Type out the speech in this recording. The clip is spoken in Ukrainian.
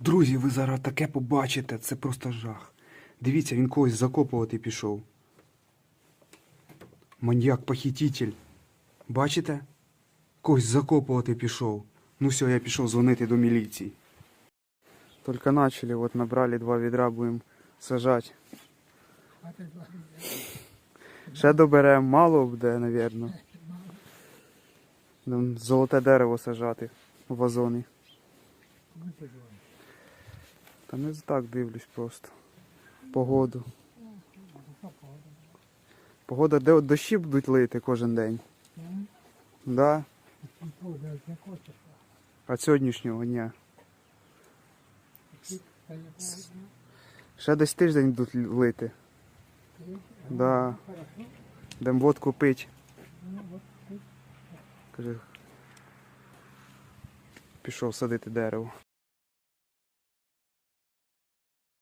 Друзі, ви зараз таке побачите, це просто жах. Дивіться, він когось закопувати пішов. Маньяк-похититель. Бачите? Когось закопувати пішов. Ну все, я пішов дзвонити до міліції. Тільки почали, от набрали два відра, будемо сажати. Ще доберемо, мало буде. Нам Золоте дерево сажати в вазони. Та не так дивлюсь просто. Погоду. Погода, де от дощі будуть лити кожен день. Да. А сьогоднішнього дня. Ще десь тиждень будуть лити. Да. Дем водку пить. Пішов садити дерево.